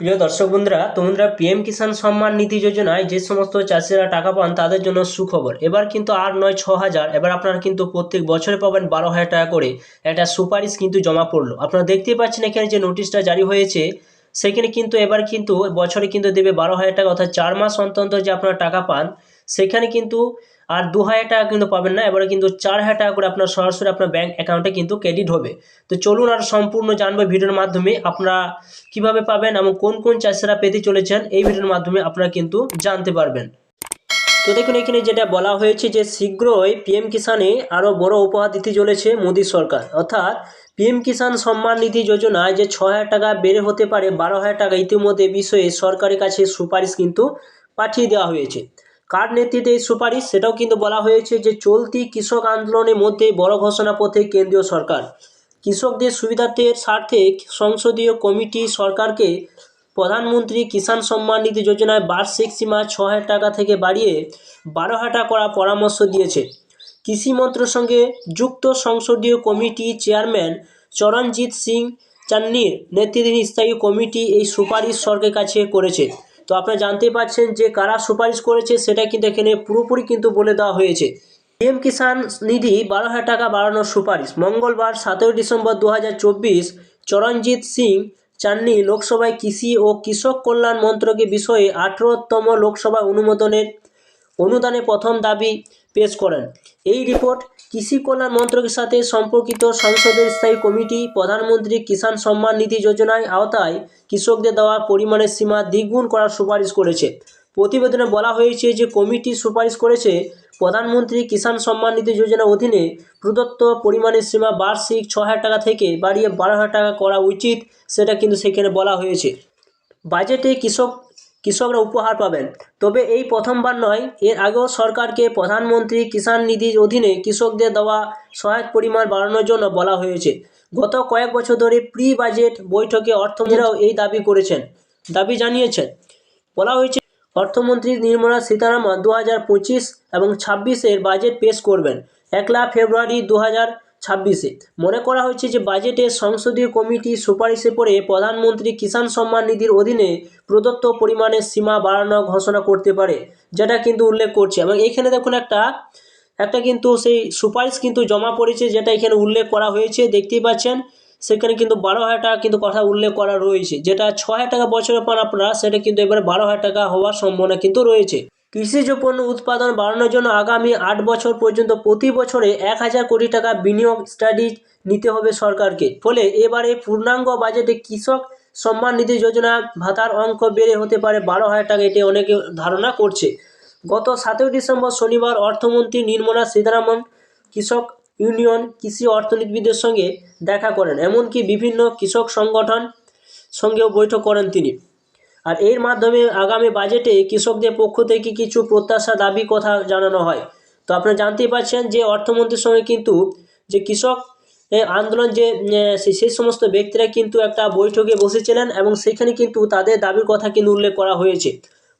প্রিয় দর্শক বন্ধুরা তোমরা পিএম কিষাণ সম্মান নিধি যোজনায় যে সমস্ত চাষিরা টাকা পান তাদের জন্য সুখবর। এবার কিন্তু আর নয়, ছ হাজার, এবার আপনারা কিন্তু প্রত্যেক বছরে পাবেন বারো হাজার টাকা করে। একটা সুপারিশ কিন্তু জমা পড়ল। আপনারা দেখতেই পাচ্ছেন এখানে যে নোটিশটা জারি হয়েছে, সেখানে কিন্তু এবার কিন্তু বছরে কিন্তু দেবে বারো হাজার টাকা, অর্থাৎ চার মাস অন্তর যে আপনারা টাকা পান সেখানে কিন্তু আর দু হাজার টাকা কিন্তু পাবেন না, এবারে কিন্তু চার হাজার টাকা করে আপনার সরাসরি আপনার ব্যাঙ্ক অ্যাকাউন্টে কিন্তু ক্রেডিট হবে। তো চলুন আর সম্পূর্ণ জানব ভিডিওর মাধ্যমে আপনারা কীভাবে পাবেন এবং কোন কোন চাষিরা পেতে চলেছেন, এই ভিডিওর মাধ্যমে আপনারা কিন্তু জানতে পারবেন। তো দেখুন, এখানে যেটা বলা হয়েছে যে শীঘ্রই পিএম কিষানে আরও বড় উপহার দিতে চলেছে মোদী সরকার। অর্থাৎ পিএম কিষাণ সম্মান নিধি যোজনায় যে ছ হাজার টাকা বেড়ে হতে পারে, বারো হাজার টাকা ইতিমধ্যে বিষয়ে সরকারের কাছে সুপারিশ কিন্তু পাঠিয়ে দেওয়া হয়েছে। কার নেতৃত্বে এই সুপারিশ? সেটাও কিন্তু বলা হয়েছে যে চলতি কৃষক আন্দোলনের মধ্যে বড় ঘোষণা পথে কেন্দ্রীয় সরকার। কৃষকদের সুবিধার্থের স্বার্থে সংসদীয় কমিটি সরকারকে প্রধানমন্ত্রী কিষাণ সম্মান নিধি যোজনায় বার্ষিক সীমা ছ হাজার টাকা থেকে বাড়িয়ে বারো হাজার টাকা করার পরামর্শ দিয়েছে। কৃষি মন্ত্রের সঙ্গে যুক্ত সংসদীয় কমিটি চেয়ারম্যান চরণজিৎ সিং চান্নির নেতৃত্বাধীন স্থায়ী কমিটি এই সুপারিশ সরকারের কাছে করেছে। তো আপনারা জানতেই পারছেন যে কারা সুপারিশ করেছে সেটা কিন্তু এখানে পুরোপুরি কিন্তু বলে দেওয়া হয়েছে। পিএম কিষাণ নিধি বারো হাজার টাকা বাড়ানোর সুপারিশ। মঙ্গলবার সাতই ডিসেম্বর দু হাজার চব্বিশ চরণজিৎ সিং চান্নি লোকসভায় কৃষি ও কৃষক কল্যাণ মন্ত্রকের বিষয়ে আঠেরোতম লোকসভা অনুমোদনের অনুদানে প্রথম দাবি পেশ করেন। এই রিপোর্ট কৃষি কল্যাণ মন্ত্রকের সাথে সম্পর্কিত সংসদের স্থায়ী কমিটি, প্রধানমন্ত্রী কিষাণ সম্মান নিধি যোজনায় আওতায় কৃষকদের দেওয়া পরিমাণের সীমা দ্বিগুণ করার সুপারিশ করেছে। প্রতিবেদনে বলা হয়েছে যে, কমিটি সুপারিশ করেছে প্রধানমন্ত্রী কিষাণ সম্মান নিধি যোজনার অধীনে প্রদত্ত পরিমাণের সীমা বার্ষিক ছ হাজার টাকা থেকে বাড়িয়ে বারো হাজার টাকা করা উচিত, সেটা কিন্তু সেখানে বলা হয়েছে। বাজেটে কৃষক কৃষকরা উপহার পাবেন। তবে এই প্রথমবার নয়, এর আগেও সরকারকে প্রধানমন্ত্রী কিষাণ নিধির অধীনে কৃষকদের দেওয়া সহায়ক পরিমাণ বাড়ানোর জন্য বলা হয়েছে। গত কয়েক বছর ধরে প্রি বাজেট বৈঠকে অর্থমন্ত্রীরাও এই দাবি করেছেন। দাবি জানিয়েছেন, বলা হয়েছে অর্থমন্ত্রী নির্মলা সীতারামন দু হাজার পঁচিশ এবং ছাব্বিশের বাজেট পেশ করবেন। একলা ফেব্রুয়ারি দু হাজার ছাব্বিশে। মনে করা হয়েছে যে বাজেটে সংসদীয় কমিটি সুপারিশে পড়ে প্রধানমন্ত্রী কিষাণ সম্মান নিধির অধীনে প্রদত্ত পরিমাণের সীমা বাড়ানো ঘোষণা করতে পারে, যেটা কিন্তু উল্লেখ করছে। এবং এখানে দেখুন একটা একটা কিন্তু সেই সুপারিশ কিন্তু জমা পড়েছে, যেটা এখানে উল্লেখ করা হয়েছে, দেখতেই পাচ্ছেন। সেখানে কিন্তু বারো হাজার টাকা কিন্তু কথা উল্লেখ করা রয়েছে, যেটা ছ হাজার টাকা বছরে পান আপনারা সেটা কিন্তু এবারে বারো হাজার টাকা হওয়ার সম্ভাবনা কিন্তু রয়েছে। কৃষিজ পণ্য উৎপাদন বাড়ানোর জন্য আগামী আট বছর পর্যন্ত প্রতি বছরে এক হাজার কোটি টাকা বিনিয়োগ স্টাডি নিতে হবে সরকারকে। ফলে এবারে পূর্ণাঙ্গ বাজেটে কৃষক সম্মান নিধি যোজনা ভাতার অঙ্ক বেড়ে হতে পারে বারো হাজার টাকা এটি অনেকে ধারণা করছে। গত সাতই ডিসেম্বর শনিবার অর্থমন্ত্রী নির্মলা সীতারামন কৃষক ইউনিয়ন কৃষি অর্থনীতিবিদদের সঙ্গে দেখা করেন। এমনকি বিভিন্ন কৃষক সংগঠন সঙ্গেও বৈঠক করেন তিনি। আর এর মাধ্যমে আগামী বাজেটে কৃষকদের পক্ষ থেকে কিছু প্রত্যাশা দাবি কথা জানানো হয়। তো আপনারা জানতেই পারছেন যে অর্থমন্ত্রীর সঙ্গে কিন্তু যে কৃষক আন্দোলন যে সেই সমস্ত ব্যক্তিরা কিন্তু একটা বৈঠকে বসেছিলেন এবং সেখানে কিন্তু তাদের দাবির কথা কিন্তু উল্লেখ করা হয়েছে।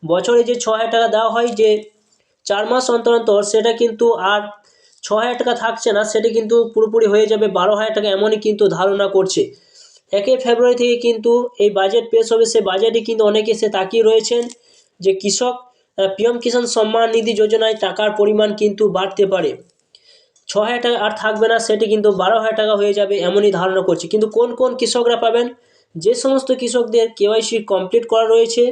বছরে যে ছ হাজার টাকা দেওয়া হয় যে চার মাস অন্তর অন্তর সেটা কিন্তু আর ছ হাজার টাকা থাকছে না, সেটা কিন্তু পুরোপুরি হয়ে যাবে বারো হাজার টাকা এমনই কিন্তু ধারণা করছে। একই ফেব্রুয়ারি থেকে কিন্তু এই বাজেট পেশ হবে। সে বাজেটে কিন্তু অনেকে সে তাকিয়ে রয়েছেন যে কৃষক পিএম কিষাণ সম্মান নিধি যোজনায় টাকার পরিমাণ কিন্তু বাড়তে পারে। ছ হাজার টাকা আর থাকবে না, সেটি কিন্তু বারো হাজার টাকা হয়ে যাবে এমনই ধারণা করছে। কিন্তু কোন কোন কৃষকরা পাবেন? যে সমস্ত কৃষকদের কেওয়াইসি কমপ্লিট করা রয়েছে,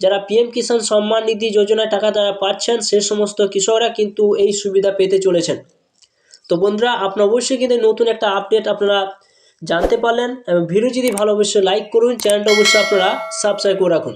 যারা পিএম কিষাণ সম্মান নিধি যোজনায় টাকা তারা পাচ্ছেন, সে সমস্ত কৃষকরা কিন্তু এই সুবিধা পেতে চলেছেন। তো বন্ধুরা, আপনার অবশ্যই কিন্তু নতুন একটা আপডেট আপনারা জানতে পারলেন। এবং ভিডিও যদি ভালো অবশ্যই লাইক করুন, চ্যানেলটা অবশ্যই আপনারা সাবস্ক্রাইব করে রাখুন।